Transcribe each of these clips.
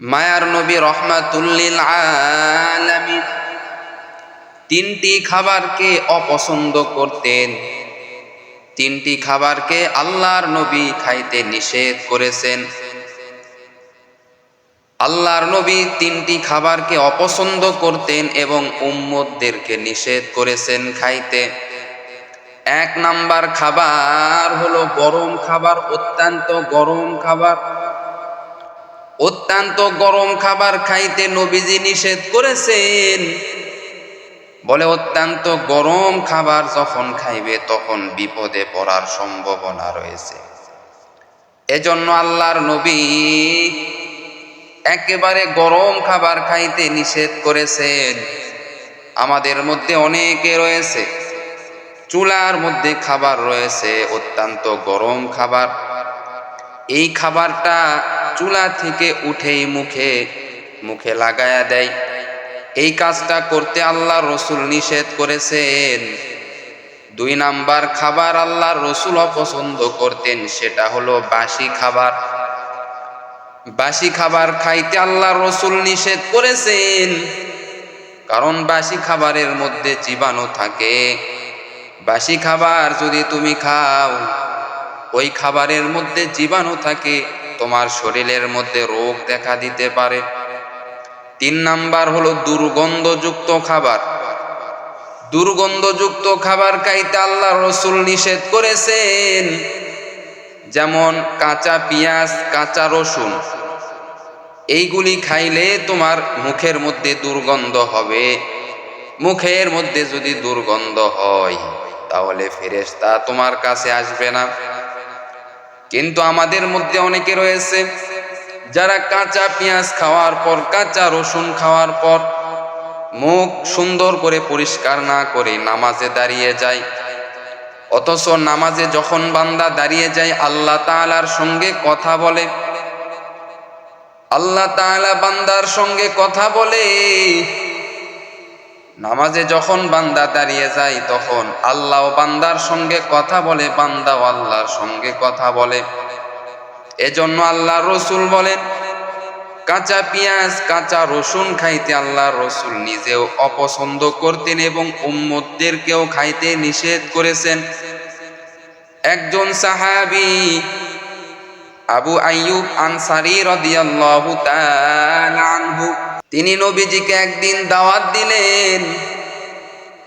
মায়ার নবী রহমাতুল্লিল আলামিন তিনটি খাবারকে অপছন্দ করতেন। তিনটি খাবারকে আল্লাহর নবী খাইতে নিষেধ করেছেন। আল্লাহর নবী তিনটি খাবারকে অপছন্দ করতেন এবং উম্মতদেরকে নিষেধ করেছেন খাইতে। এক নাম্বার খাবার হলো গরম খাবার, অত্যন্ত গরম খাবার। অত্যন্ত গরম খাবার খাইতে নবীজি নিষেধ করেছেন। বলে, অত্যন্ত গরম খাবার যখন খাইবে, তখন বিপদে পড়ার সম্ভাবনা রয়েছে। এজন্য আল্লাহর নবী একেবারে গরম খাবার খাইতে নিষেধ করেছেন। আমাদের মধ্যে অনেকে রয়েছে, চুলার মধ্যে খাবার রয়েছে, অত্যন্ত গরম খাবার। এই খাবারটা চুলা থেকে উঠেই মুখে মুখে লাগায়া দেয়। এই কাজটা করতে আল্লাহ রসুল নিষেধ করেছেন। দুই নাম্বার খাবার আল্লাহ রসুল অপছন্দ করতেন, সেটা হলো বাসি খাবার। বাসি খাবার খাইতে আল্লাহ রসুল নিষেধ করেছেন। কারণ বাসি খাবারের মধ্যে জীবাণু থাকে। বাসি খাবার যদি তুমি খাও, ওই খাবারের মধ্যে জীবাণু থাকে তোমার শরীরের মধ্যে রোগ দেখা দিতে পারে। তিন নাম্বার হলো দুর্গন্ধযুক্ত খাবার। দুর্গন্ধযুক্ত খাবার খাইতে আল্লাহ রসুল নিষেধ করেছেন, যেমন কাঁচা পেঁয়াজ, কাঁচা রসুন। এইগুলি খাইলে তোমার মুখের মধ্যে দুর্গন্ধ হবে। মুখের মধ্যে যদি দুর্গন্ধ হয়, তাহলে ফেরেশতা তোমার কাছে আসবে না। কিন্তু আমাদের মধ্যে অনেকে রয়েছে, যারা কাঁচা পেঁয়াজ খাওয়ার পর, কাঁচা রসুন খাওয়ার পর মুখ সুন্দর করে পরিষ্কার না করে নামাজে দাঁড়িয়ে যায়। অথচ নামাজে যখন বান্দা দাঁড়িয়ে যায়, আল্লাহ তাআলার সঙ্গে কথা বলে। আল্লাহ তাআলা বান্দার সঙ্গে কথা বলে। নামাজে যখন বান্দা দাঁড়িয়ে যায়, তখন আল্লাহ বান্দার সঙ্গে কথা বলে, বান্দাও আল্লাহর সঙ্গে কথা বলে। এজন্য আল্লাহ রসুল বলেন, কাঁচা পেঁয়াজ, কাঁচা রসুন খাইতে আল্লাহ রসুল নিজেও অপছন্দ করতেন এবং উম্মতদেরকেও খাইতে নিষেধ করেছেন। একজন সাহাবি আবু আইয়ুব আনসারি রাদিয়াল্লাহু তাআলা আনহু তিনি নবীজিকে একদিন দাওয়াত দিলেন।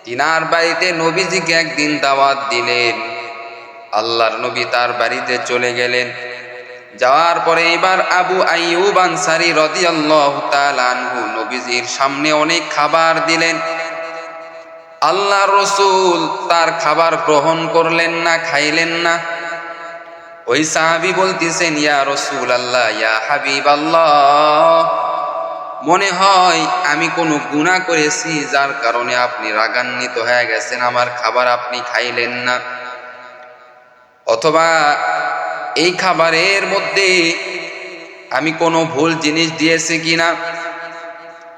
তিনার বাড়িতে নবীজিকে একদিন দাওয়াত দিলেন। আল্লাহর নবী তার বাড়িতে চলে গেলেন। যাওয়ার পরে এবার আবু আইয়ুব আনসারি রাদিয়াল্লাহু তাআলা আনহু নবীজির সামনে অনেক খাবার দিলেন। আল্লাহ রসুল তার খাবার গ্রহণ করলেন না, খাইলেন না। ওই সাহাবি বলতেছেন, ইয়া রসুল আল্লাহ ইয়া হাবিব আল্লাহ মনে হয় আমি কোনো গুণা করেছি, যার কারণে আপনি রাগান্বিত হয়ে গেছেন, আমার খাবার আপনি খাইলেন না। অথবা এই খাবারের মধ্যে আমি কোনো ভুল জিনিস দিয়েছি কিনা?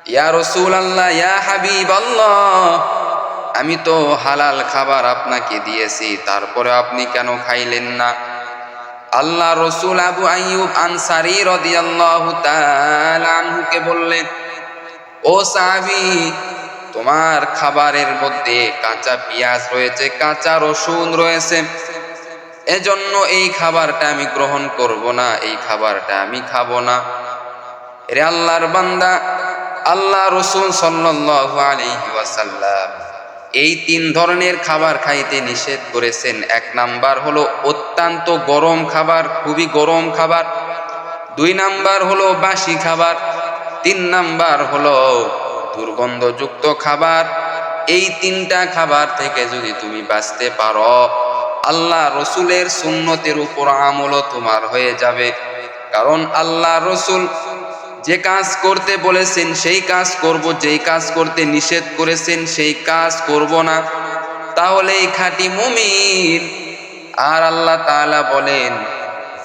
ইয়া রসুল আল্লাহ ইয়া হাবিব আল্লাহ আমি তো হালাল খাবার আপনাকে দিয়েছি তারপরে আপনি কেন খাইলেন না? আল্লাহ রসুল আবু আইয়ুব আনসারি রদিয়াল্লাহু বললেন, ও সাহাবি, তোমার খাবারের মধ্যে কাঁচা পেঁয়াজ রয়েছে, কাঁচা রসুন রয়েছে। এজন্য এই খাবারটা আমি গ্রহণ করব না, এই খাবারটা আমি খাব না। রে আল্লাহর বান্দা, আল্লাহ রসুল সাল্লাল্লাহু আলাইহি ওয়াসাল্লাম এই তিন ধরনের খাবার খাইতে নিষেধ করেছেন। এক নাম্বার হলো অত্যন্ত গরম খাবার, খুবই গরম খাবার। দুই নাম্বার হলো বাসি খাবার। তিন নাম্বার হলো দুর্গন্ধযুক্ত খাবার। এই তিনটা খাবার থেকে যদি তুমি বাঁচতে পারো, আল্লাহ রসুলের সুন্নতের উপর আমলও তোমার হয়ে যাবে। কারণ আল্লাহ রসুল যে কাজ করতে বলেছেন, সেই কাজ করব, যেই কাজ করতে নিষেধ করেছেন, সেই কাজ করব না। তাহলে এই খাঁটি মুমিন, আর আল্লাহ তাআলা বলেন,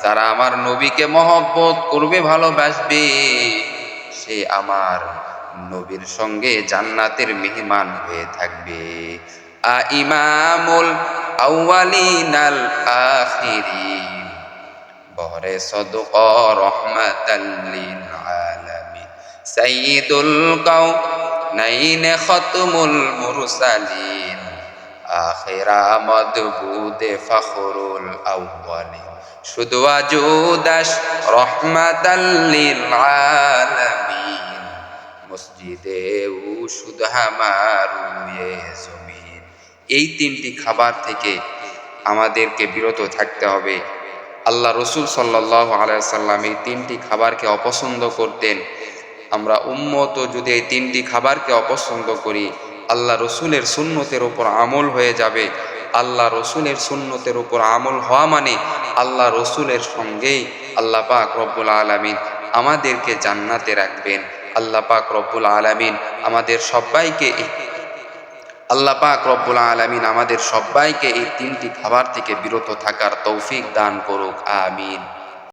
যারা আমার নবীকে মহব্বত করবে, ভালোবাসবে, সে আমার নবীর সঙ্গে জান্নাতের মেহমান হয়ে থাকবে। আ ইমামুল আউয়ালিনাল আখিরিন, বহরে সদক রহমাতাল্লিল আলামিন সাইয়্যিদুল কাউনাইন খতমুল মুরসালিন। আখিরা মদবুদে ফখরুল আউয়ালিন শুধু আজুদাস রহমাতাল্লিল আলামিন। মসজিদে ও শুধু হামারুয়ে জমিন। এই তিনটি খাবার থেকে আমাদেরকে বিরত থাকতে হবে। আল্লাহ রসুল সাল্লাহ আলাইসাল্লাম এই তিনটি খাবারকে অপছন্দ করতেন। আমরা উম্মত যদি এই তিনটি খাবারকে অপছন্দ করি, আল্লাহ রসুলের সুন্নতের ওপর আমল হয়ে যাবে। আল্লাহ রসুলের সুন্নতের ওপর আমল হওয়া মানে আল্লাহ রসুলের সঙ্গেই আল্লাহ পাক রব্বুল আলমিন আমাদেরকে জান্নাতে রাখবেন। আল্লাহ পাক রব্বুল আলমিন আমাদের সবাইকে আল্লাহ পাক রব্বুল আলমিন আমাদের সবাইকে এই তিনটি খাবার থেকে বিরত থাকার তৌফিক দান করুক, আমিন।